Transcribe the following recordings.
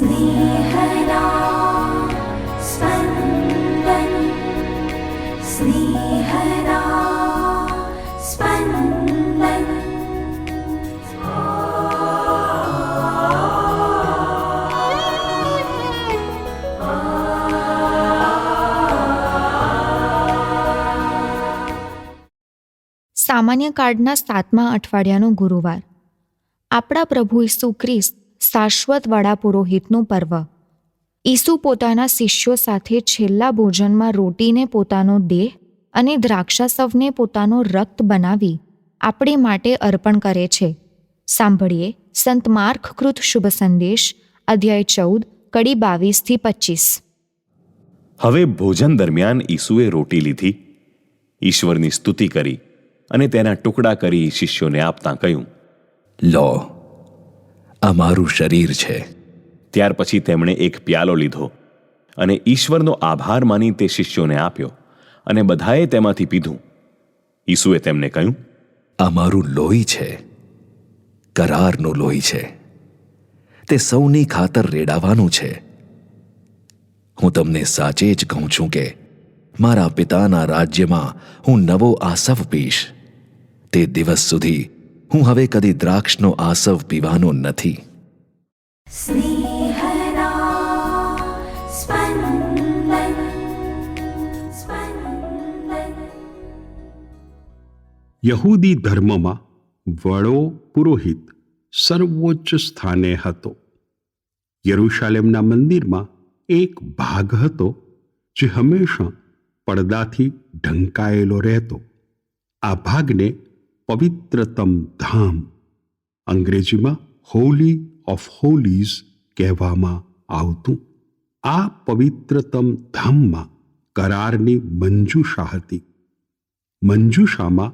स्नेहदा स्पन्दन् स्नेहदा स्पन्दन् સામાન્ય કાર્ડના સાતમા અઠવાડિયાનો ગુરુવાર આપણા પ્રભુ ઈસુ ખ્રિસ્ત શાશ્વત વડા પુરોહિતનું પર્વ. ઈસુ પોતાના શિષ્યો સાથે છેલ્લા ભોજનમાં રોટીને પોતાનો દેહ અને દ્રાક્ષાસવને પોતાનો રક્ત બનાવી આપણે માટે અર્પણ કરે છે. સાંભળીએ સંત માર્કકૃત શુભ સંદેશ, અધ્યાય ચૌદ, કડી બાવીસથી પચીસ. હવે ભોજન દરમિયાન ઈસુએ રોટી લીધી. ઈશ્વરની સ્તુતિ કરી અને તેના ટુકડા કરી શિષ્યોને આપતાં કહ્યું, લો આ મારું શરીર છે. ત્યાર પછી તેમણે એક પ્યાલો લીધો અને ઈશ્વરનો આભાર માની તે શિષ્યોને આપ્યો અને બધાએ તેમાંથી પીધું. ઈસુએ તેમને કહ્યું આ મારું લોહી છે. કરારનું લોહી છે. તે સૌની ખાતર રેડાવાનું છે. હું તમને સાચે જ કહું છું કે મારા પિતાના રાજ્યમાં હું નવો આસવ પીશ. તે દિવસ સુધી હું હવે કદી દ્રાક્ષનો આસવ પીવાનો નથી. યહૂદી ધર્મમાં વડો પુરોહિત સર્વોચ્ચ સ્થાને હતો. યરૂશાલેમના મંદિરમાં એક ભાગ હતો જે હંમેશા પડદાથી ઢંકાયેલો રહેતો. આ ભાગને પવિત્રતમ ધામ. અંગ્રેજીમાં હોલી ઓફ હોલીઝ કહેવામાં આવતું. આ પવિત્રતમ ધામમાં કરારની મંજુષા હતી. મંજુષામાં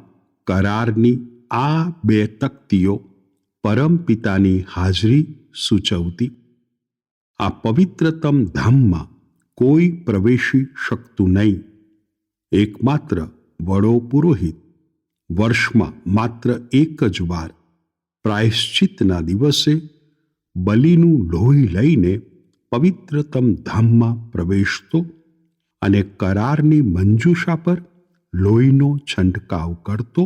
કરારની આ બે તકતીઓ પરમપિતાની હાજરી સૂચવતી. આ પવિત્રતમ ધામમાં કોઈ પ્રવેશી શકતું નહીં. એકમાત્ર વડો પુરોહિત વર્ષમાં માત્ર એક જ વાર પ્રાયશ્ચિતના દિવસે બલિનું લોહી લઈને પવિત્રતમ ધામમાં પ્રવેશતો અને કરારની મંજુષા પર લોહીનો છંટકાવ કરતો,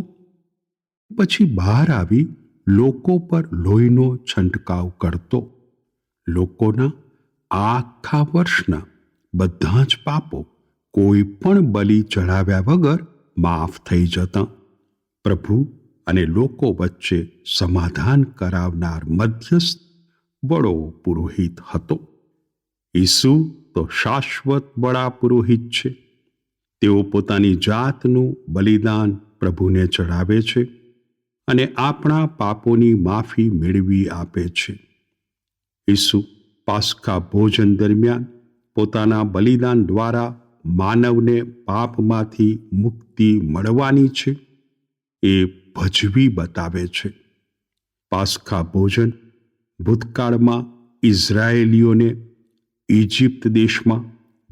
પછી બહાર આવી લોકો પર લોહીનો છંટકાવ કરતો. લોકોના આખા વર્ષના બધા જ પાપો કોઈ પણ બલિ ચઢાવ્યા વગર માફ થઈ જતા. પ્રભુ અને લોકો વચ્ચે સમાધાન કરાવનાર મધ્યસ્થ બળો પુરોહિત હતો. ઈસુ તો શાશ્વત બળા પુરોહિત છે. તેઓ પોતાની જાતનું બલિદાન પ્રભુને ચઢાવે છે અને આપણા પાપોની માફી મેળવી આપે છે. ઈસુ પાસ્કા ભોજન દરમિયાન પોતાના બલિદાન દ્વારા માનવને પાપમાંથી મુક્તિ મળવાની છે. એ ભજવી બતાવે છે. પાસ્કા ભોજન ભૂતકાળમાં ઇઝરાયેલીઓને ઇજિપ્ત દેશમાં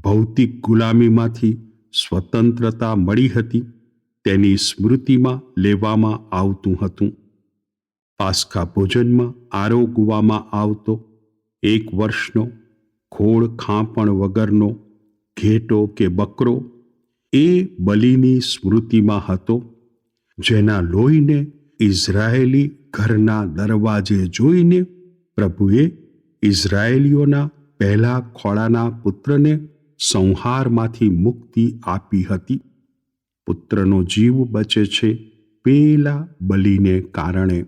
ભૌતિક ગુલામીમાંથી સ્વતંત્રતા મળી હતી, તેની સ્મૃતિમાં લેવામાં આવતું હતું. પાસ્કા ભોજનમાં આરોગવામાં આવતો એક વર્ષનો ખોળ ખાંપણ વગરનો ઘેટો કે બકરો એ બલિની સ્મૃતિમાં હતો જેના લોહીને ઇઝરાયેલી ઘરના દરવાજે જોઈને પ્રભુએ ઇઝરાયેલીઓના પહેલા ખોળાના પુત્રને સંહારમાંથી મુક્તિ આપી હતી. પુત્રનો જીવ બચે છે પેલા બલિને કારણે.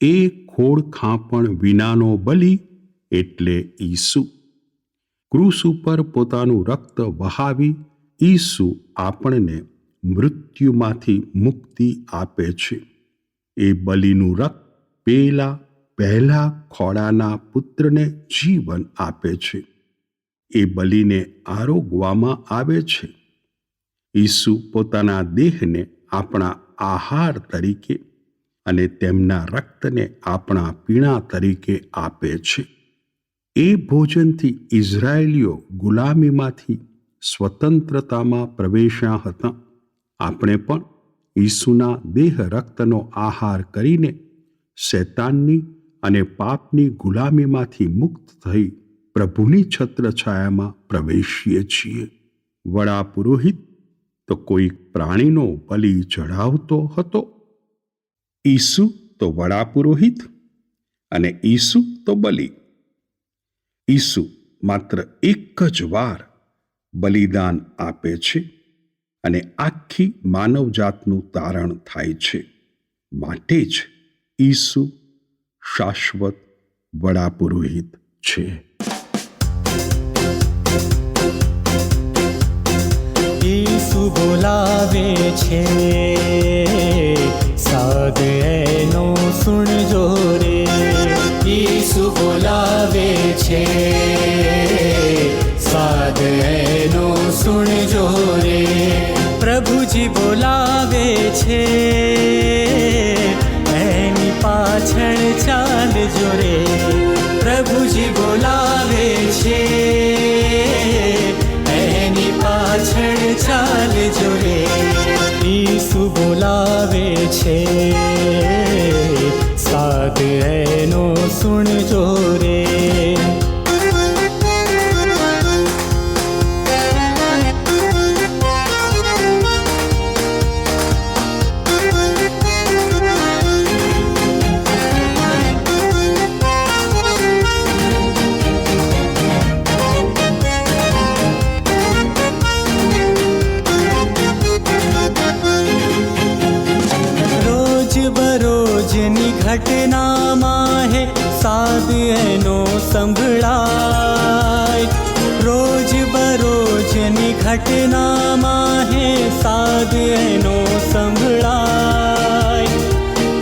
એ ખોળ ખાંપણ વિનાનો બલિ એટલે ઈસુ. ક્રૂસ ઉપર પોતાનું રક્ત વહાવી ઈસુ આપણને મૃત્યુમાંથી મુક્તિ આપે છે. એ બલિનું રક્ત પેલા પહેલા ખોડાના પુત્રને જીવન આપે છે. એ બલિને આરોગવામાં આવે છે. ઈસુ પોતાના દેહને આપણા આહાર તરીકે અને તેમના રક્તને આપણા પીણા તરીકે આપે છે. એ ભોજનથી ઇઝરાયેલીઓ ગુલામીમાંથી સ્વતંત્રતામાં પ્રવેશ્યા હતા. આપણે પણ ઈસુના દેહ રક્તનો આહાર કરીને શૈતાનની અને પાપની ગુલામીમાંથી મુક્ત થઈ પ્રભુની છત્રછાયામાં પ્રવેશીએ છીએ. વડા પુરોહિત તો કોઈ પ્રાણીનો બલિ ચઢાવતો હતો. ઈસુ તો વડા પુરોહિત અને ઈસુ તો બલિ. ઈસુ માત્ર એક જ વાર બલિદાન આપે છે. અને આખી માનવજાતનું તારણ થાય છે. માટે જ ઈસુ શાશ્વત વડા પુરોહિત છે. ઈસુ બોલાવે છે સાદ એનો સુણજો રે. ઈસુ બોલાવે છે સાદ એનો સુણજો પ્રભુજી બોલાવે છે. એની પાછળ ચાલજો રે પ્રભુજી બોલાવે છે. એની પાછળ ચાલજો રે ઈસુ બોલાવે છે. સાદ એનો સુણજો રે ઘટનામાં હે સાદ એનો સંભળાય.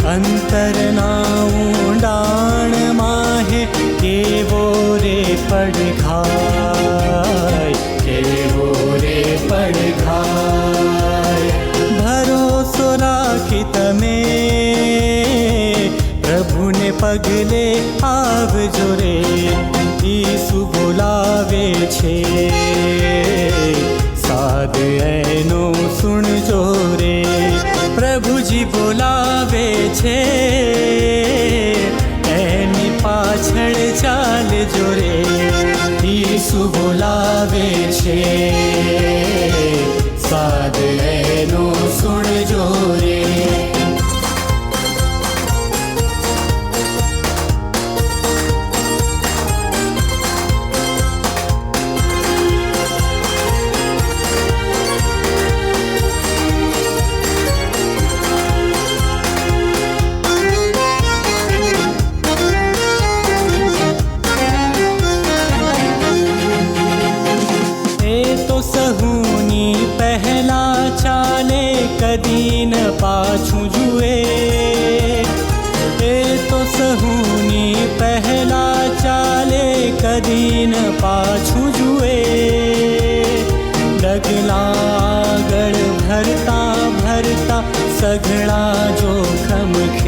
અંતરના ઊંડાણમાં હે કેવો રે પડઘાય. કેવો રે પડઘાય. ભરોસો રાખી તમે. પ્રભુને પગલે આવજો રે. ઈસુ બોલાવે છે. સાદ એનો સુણજો રે પ્રભુજી બોલાવે છે. એની પાછળ ચાલજો રે ઈસુ બોલાવે છે. સાદ એનો સુણજો રે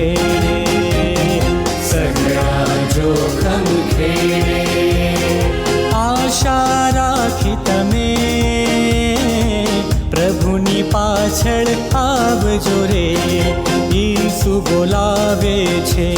જોખમ सगळा जोखम खेरे। आशा राखी तमे પ્રભુની પાછળ આવજો રે ઈસુ બોલાવે છે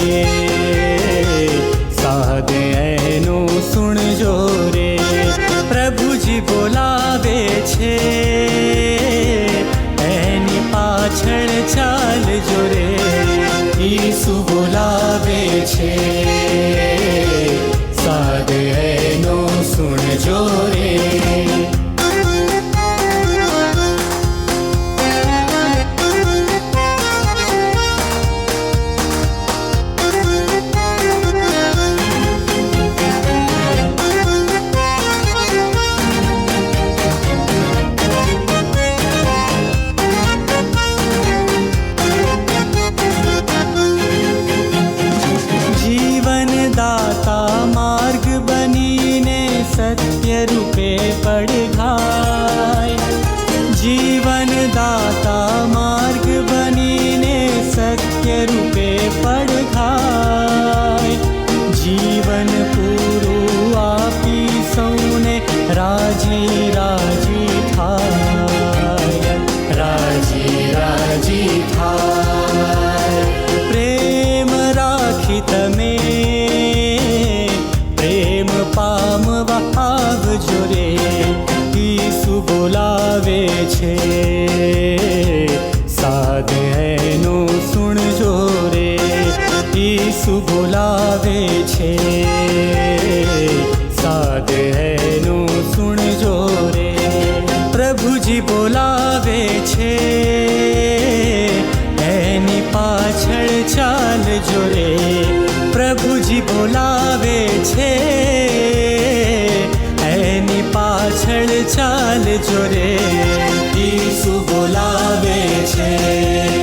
படுகா રે ઈસુ બોલાવે છે.